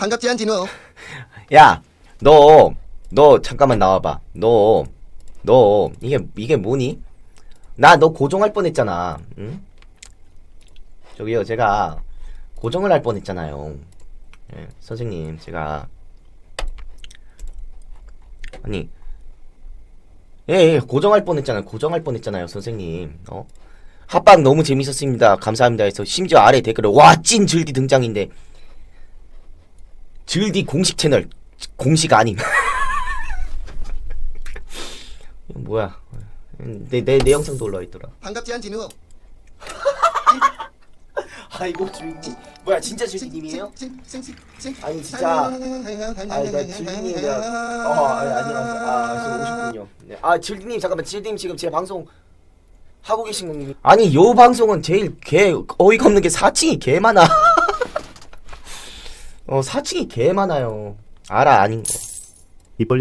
반갑지 않 진우 야, 너, 너 잠깐만 나와봐. 너, 너 이게 이게 뭐니? 나 너 고정할 뻔했잖아. 응? 저기요, 제가 고정을 할 뻔했잖아요. 예, 선생님, 제가 아니, 예, 예, 고정할 뻔했잖아요. 고정할 뻔했잖아요, 선생님. 어? 합방 너무 재밌었습니다. 감사합니다. 해서 심지어 아래 댓글에 와 찐 즐디 등장인데 즐디 공식 채널 공식 아님. 뭐야? 내내 내 영상도 올라와 있더라. 반갑지 않 진우 아 이거 즐디 뭐야 진짜 즐디님이에요? 아니, 진짜. 아니 나 즐디님 어 아니 아니 아 오셨군요. 네. 아 즐디님 잠깐만 즐디님 지금 제 방송 하고 계신 건가요? 아니 요 방송은 제일 개 어이가 없는 게 사칭이 개 많아. 어 사칭이 개 많아요. 알아 아닌 거. 입 벌려